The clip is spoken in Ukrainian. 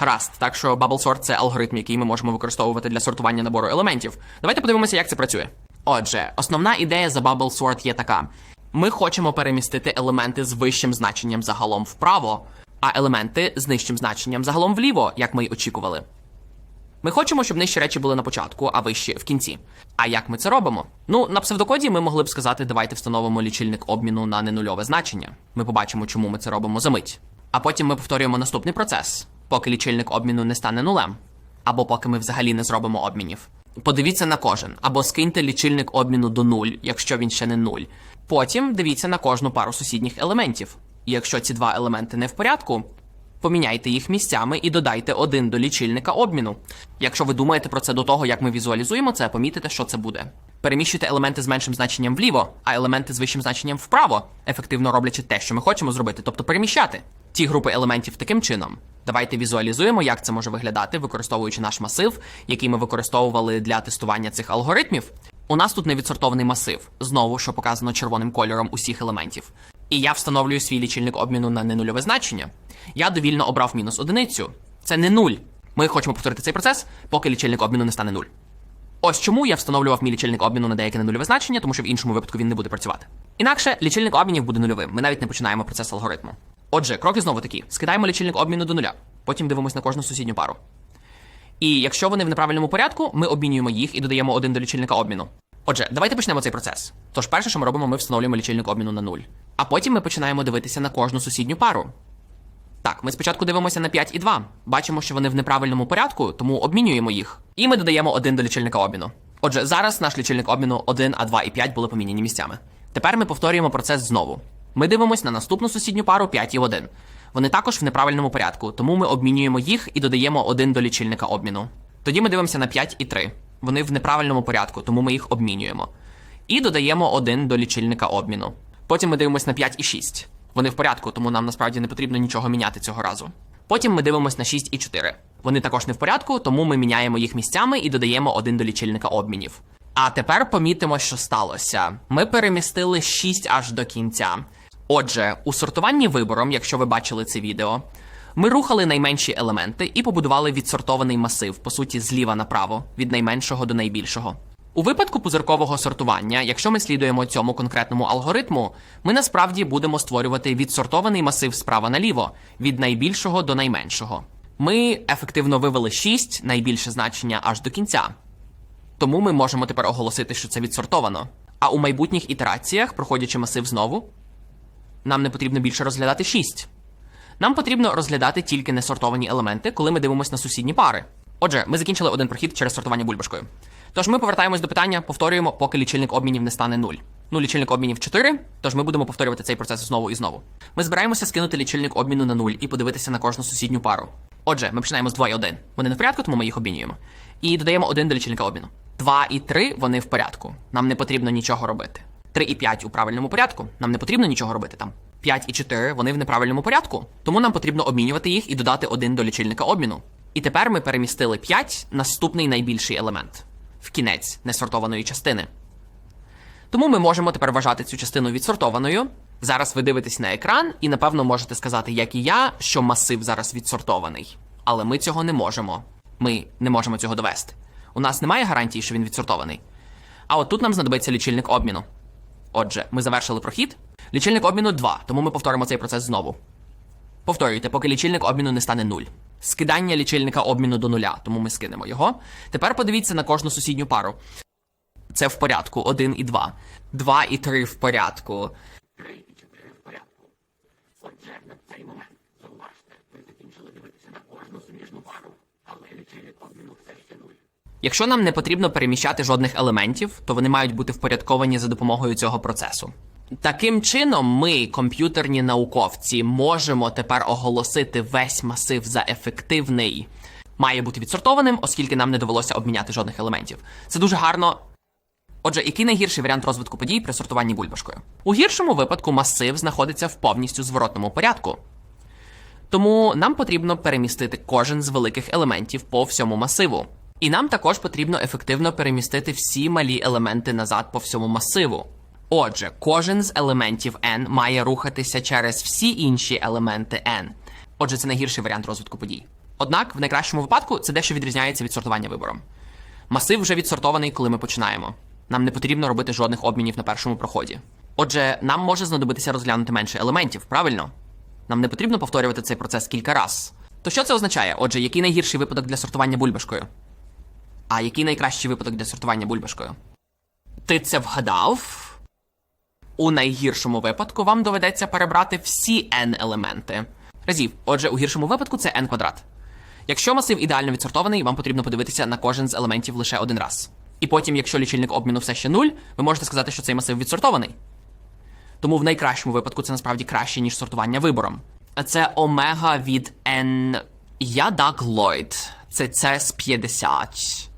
Гаразд, так що Bubble Sort – це алгоритм, який ми можемо використовувати для сортування набору елементів. Давайте подивимося, як це працює. Отже, основна ідея за Bubble Sort є така: ми хочемо перемістити елементи з вищим значенням загалом вправо, а елементи з нижчим значенням загалом вліво, як ми й очікували. Ми хочемо, щоб нижчі речі були на початку, а вищі в кінці. А як ми це робимо? Ну, на псевдокоді ми могли б сказати, давайте встановимо лічильник обміну на ненульове значення. Ми побачимо, чому ми це робимо за мить. А потім ми повторюємо наступний процес, поки лічильник обміну не стане нулем, або поки ми взагалі не зробимо обмінів. Подивіться на кожен, або скиньте лічильник обміну до нуль, якщо він ще не нуль. Потім дивіться на кожну пару сусідніх елементів. І якщо ці два елементи не в порядку, Поміняйте їх місцями і додайте один до лічильника обміну. Якщо ви думаєте про це до того, як ми візуалізуємо це, помітите, що це буде. Переміщуйте елементи з меншим значенням вліво, а елементи з вищим значенням вправо, ефективно роблячи те, що ми хочемо зробити, тобто переміщати ті групи елементів таким чином. Давайте візуалізуємо, як це може виглядати, використовуючи наш масив, який ми використовували для тестування цих алгоритмів. У нас тут невідсортований масив, знову що показано червоним кольором усіх елементів. І я встановлюю свій лічильник обміну на ненульове значення. Я довільно обрав мінус одиницю. Це не нуль. Ми хочемо повторити цей процес, поки лічильник обміну не стане нуль. Ось чому я встановлював мій лічильник обміну на деяке ненульове значення, тому що в іншому випадку він не буде працювати. Інакше лічильник обмінів буде нульовим. Ми навіть не починаємо процес алгоритму. Отже, кроки знову такі: скидаємо лічильник обміну до нуля, потім дивимося на кожну сусідню пару. І якщо вони в неправильному порядку, ми обмінюємо їх і додаємо один до лічильника обміну. Отже, давайте почнемо цей процес. Тож, перше, що ми робимо, ми встановлюємо лічильник обміну на 0. А потім ми починаємо дивитися на кожну сусідню пару. Так, ми спочатку дивимося на 5 і 2. Бачимо, що вони в неправильному порядку, тому обмінюємо їх. І ми додаємо один до лічильника обміну. Отже, зараз наш лічильник обміну 1, а 2 і 5 були поміняні місцями. Тепер ми повторюємо процес знову. Ми дивимося на наступну сусідню пару 5 і 1. Вони також в неправильному порядку, тому ми обмінюємо їх і додаємо один до лічильника обміну. Тоді ми дивимося на 5 і 3. Вони в неправильному порядку, тому ми їх обмінюємо. І додаємо один до лічильника обміну. Потім ми дивимося на 5 і 6. Вони в порядку, тому нам насправді не потрібно нічого міняти цього разу. Потім ми дивимося на 6 і 4. Вони також не в порядку, тому ми міняємо їх місцями і додаємо один до лічильника обмінів. А тепер помітимо, що сталося. Ми перемістили 6 аж до кінця. Отже, у сортуванні вибором, якщо ви бачили це відео, ми рухали найменші елементи і побудували відсортований масив, по суті, зліва направо, від найменшого до найбільшого. У випадку пузиркового сортування, якщо ми слідуємо цьому конкретному алгоритму, ми насправді будемо створювати відсортований масив справа наліво, від найбільшого до найменшого. Ми ефективно вивели 6 найбільше значення аж до кінця. Тому ми можемо тепер оголосити, що це відсортовано. А у майбутніх ітераціях, проходячи масив знову, нам не потрібно більше розглядати 6. Нам потрібно розглядати тільки несортовані елементи, коли ми дивимося на сусідні пари. Отже, ми закінчили один прохід через сортування бульбашкою. Тож ми повертаємось до питання, повторюємо, поки лічильник обмінів не стане 0. Ну, лічильник обмінів 4, тож ми будемо повторювати цей процес знову і знову. Ми збираємося скинути лічильник обміну на 0 і подивитися на кожну сусідню пару. Отже, ми починаємо з 2 і 1. Вони не в порядку, тому ми їх обмінюємо. І додаємо 1 до лічильника обміну. 2 і 3 вони в порядку. Нам не потрібно нічого робити. 3 і 5 у правильному порядку. Нам не потрібно нічого робити там. 5 і 4 вони в неправильному порядку. Тому нам потрібно обмінювати їх і додати 1 до лічильника обміну. І тепер ми перемістили 5 наступний найбільший елемент в кінець несортованої частини. Тому ми можемо тепер вважати цю частину відсортованою. Зараз ви дивитесь на екран і, напевно, можете сказати, як і я, що масив зараз відсортований. Але ми цього не можемо. Ми не можемо цього довести. У нас немає гарантії, що він відсортований. А от тут нам знадобиться лічильник обміну. Отже, ми завершили прохід. Лічильник обміну 2, тому ми повторимо цей процес знову. Повторюйте, поки лічильник обміну не стане 0. Скидання лічильника обміну до нуля, тому ми скинемо його. Тепер подивіться на кожну сусідню пару. Це в порядку 1 і 2. 2 і 3 в порядку. 3 і 4 в порядку. Отже, на цей момент, зауважте, ви закінчили дивитися на кожну суміжну пару, але лічильник обміну все ще 0. Якщо нам не потрібно переміщати жодних елементів, то вони мають бути впорядковані за допомогою цього процесу. Таким чином, ми, комп'ютерні науковці, можемо тепер оголосити весь масив за ефективний. Має бути відсортованим, оскільки нам не довелося обміняти жодних елементів. Це дуже гарно. Отже, який найгірший варіант розвитку подій при сортуванні бульбашкою? У гіршому випадку масив знаходиться в повністю зворотному порядку. Тому нам потрібно перемістити кожен з великих елементів по всьому масиву. І нам також потрібно ефективно перемістити всі малі елементи назад по всьому масиву. Отже, кожен з елементів n має рухатися через всі інші елементи n. Отже, це найгірший варіант розвитку подій. Однак, в найкращому випадку це дещо відрізняється від сортування вибором. Масив вже відсортований, коли ми починаємо. Нам не потрібно робити жодних обмінів на першому проході. Отже, нам може знадобитися розглянути менше елементів, правильно? Нам не потрібно повторювати цей процес кілька раз. То що це означає? Отже, який найгірший випадок для сортування бульбашкою? А який найкращий випадок для сортування бульбашкою? Ти це вгадав? У найгіршому випадку вам доведеться перебрати всі n елементи. Разів. Отже, у гіршому випадку це n квадрат. Якщо масив ідеально відсортований, вам потрібно подивитися на кожен з елементів лише один раз. І потім, якщо лічильник обміну все ще нуль, ви можете сказати, що цей масив відсортований. Тому в найкращому випадку це насправді краще, ніж сортування вибором. А це омега від n. Я Даг Ллойд. Це CS 50.